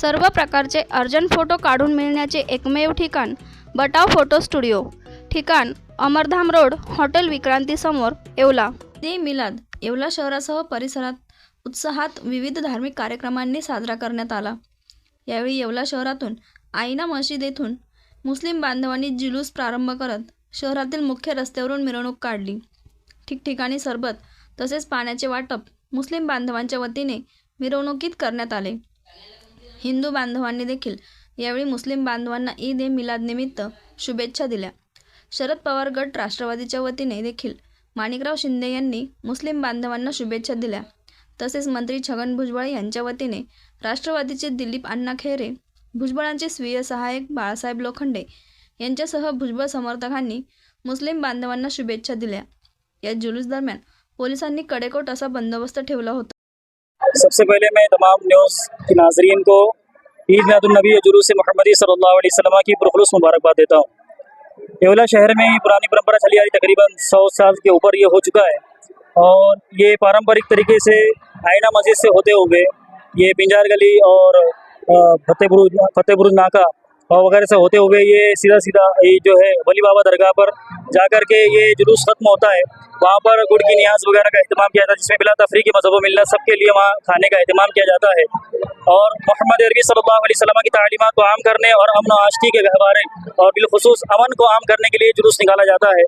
सर्व प्रकारचे urgent photo काढून मिळण्याचे एकमेव ठिकाण बटाव फोटो स्टुडिओ. ठिकाण अमरधाम रोड हॉटेल विक्रांतीसमोर येवला. दे मिलाद येवला शहरासह परिसरात उत्साहात विविध धार्मिक कार्यक्रमांनी साजरा करण्यात आला. यावेळी येवला शहरातून आईना मशीद येथून मुस्लिम बांधवांनी जुलूस प्रारंभ करत शहरातील मुख्य रस्त्यावरून मिरवणूक काढली. ठिकठिकाणी सरबत तसेच पाण्याचे वाटप मुस्लिम बांधवांच्या वतीने मिरवणुकीत करण्यात आले. हिंदू बांधवांनी देखील यावेळी मुस्लिम बांधवांना ईद ए मिलादनिमित्त शुभेच्छा दिल्या. शरद पवार गट राष्ट्रवादीच्या वतीने देखील माणिकराव शिंदे यांनी मुस्लिम बांधवांना शुभेच्छा दिल्या. तसेच मंत्री छगन भुजबळ यांच्या वतीने राष्ट्रवादीचे दिलीप अण्णा खेरे भुजबळांचे स्वीय सहाय्यक बाळासाहेब लोखंडे यांच्यासह भुजबळ समर्थकांनी मुस्लिम बांधवांना शुभेच्छा दिल्या. या जुलूस दरम्यान पोलिसांनी कडेकोट असा बंदोबस्त ठेवला होता. सबसे पहले मैं तमाम न्यूज़ के नाजरीन को ईद मिलादुलनबी जुलूस महमदी सल्ला वसलम की पुरखलूस मुबारकबाद देता हूँ। येवला शहर में पुरानी परंपरा चली आ रही तकरीबन सौ साल के ऊपर ये हो चुका है। और ये पारंपरिक तरीके से आयना मस्जिद से होते हुए ये पिंजार गली और फतेहपुर फतेहपुर नाका और वगैरह से होते हुए ये सीधा सीधा ये जो है वली बाबा दरगाह पर जाकर के ये जुलूस खत्म होता है। वहाँ पर गुड़ की न्याज वगैरह का अहतमाम किया जाता है, जिसमें बिला तफरी की मज़हब मिलत सबके लिए वहाँ खाने का अहतमाम किया जाता है। और मोहम्मद अरबी अलैहि की तालीमत को आम करने और अमन व आशकी के गहवारे और बिलखसूस अमन को आम करने के लिए जुलूस निकाला जाता है।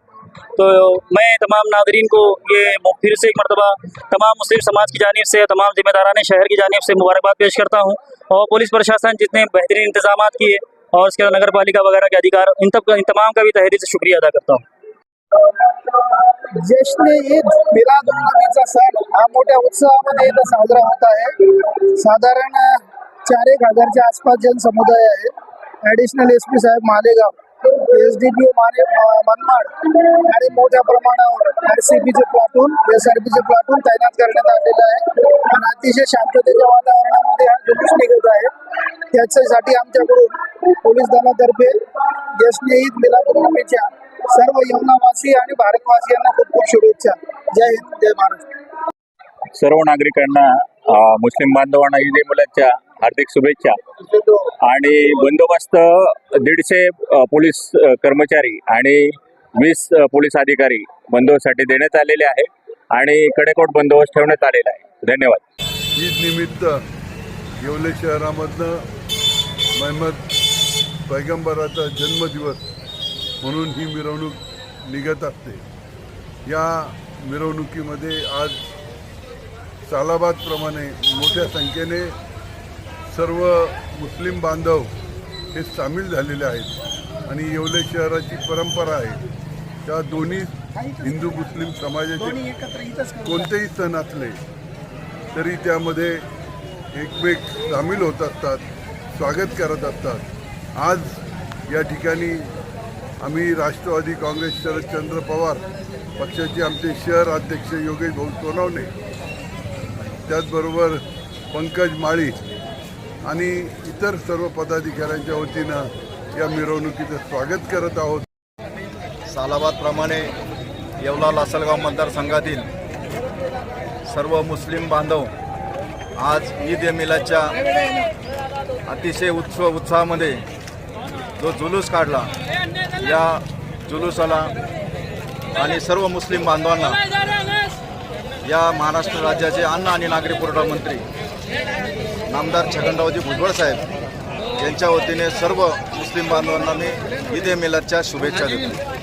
तो मैं तमाम नादरीन को ये फिर से एक मरतबा, तमाम मुस्लिम समाज की जानब से, तमाम जिम्मेदारान शहर की जानब से मुबारकबाद पेश करता हूँ। और पुलिस प्रशासन जितने बेहतरीन इंतज़ाम किए और उसके बाद नगर पालिका वगैरह के अधिकार, इन तब इन तमाम का भी तहरीर से शुक्रिया अदा करता हूँ। जश्न ईद मिलाद नबीचा सण हा मोठ्या उत्साहामध्ये इथं साजरा होत आहे साधारण, चार एक हजारच्या आसपास जनसमुदाय आहे ऍडिशनल एस पी साहेब Malegaon S D P O Mane Manmad. मोठ्या प्रमाणावर आर सी पीचे प्लाटून एस आर पीचे प्लाटून तैनात करण्यात आलेलं आहे आणि अतिशय शांततेच्या वातावरणामध्ये हा। जुलूस निघत आहे त्याच्यासाठी आमच्याकडून पोलीस दलातर्फे जश्न ईद मिलादुलनबीच्या सर्व यमुनावासी आणि भारतवासियांना खूप खूप शुभेच्छा. जय हिंद जय महाराष्ट्र. सर्व नागरिकांना मुस्लिम बांधवांना ईद ए मुलाच्या हार्दिक शुभेच्छा. आणि बंदोबस्त दीडशे पोलीस कर्मचारी आणि वीस पोलीस अधिकारी बंदोबस्तासाठी देण्यात आलेले आहे आणि कडेकोट बंदोबस्त ठेवण्यात आलेला आहे. धन्यवाद. ईद निमित्त येवले शहरामधनं महम्मद पैगंबराचा जन्मदिवस म्हणून ही मिरवणूक निघत असते. या मिरवणुकीमध्ये आज सालाबादप्रमाणे मोठ्या संख्येने सर्व मुस्लिम बांधव हे सामील झालेले आहेत आणि येवले शहराची परंपरा आहे. त्या दोन्ही हिंदू मुस्लिम समाजाचे कोणतेही सण असले तरी त्यामध्ये एकमेक सामील होत असतात स्वागत करत असतात. आज या ठिकाणी आम्ही राष्ट्रवादी काँग्रेस शरदचंद्र पवार पक्षाचे आमचे शहर अध्यक्ष योगेश भाऊ सोनवणे त्याचबरोबर पंकज माळी आणि इतर सर्व पदाधिकाऱ्यांच्या वतीनं या मिरवणुकीचं स्वागत करत आहोत. सालाबादप्रमाणे येवला लासलगाव मतदारसंघातील सर्व मुस्लिम बांधव आज ईद ए अतिशय उत्सव उत्साहामध्ये जो जुलूस काढला या जुलूसाला आणि सर्व मुस्लिम बांधवांना या महाराष्ट्र राज्याचे अन्न आणि नागरी पुरवठा मंत्री नामदार छगनरावजी भुजबळ साहेब यांच्या वतीने सर्व मुस्लिम बांधवांना मी ईद ए मिलादच्या शुभेच्छा देतो.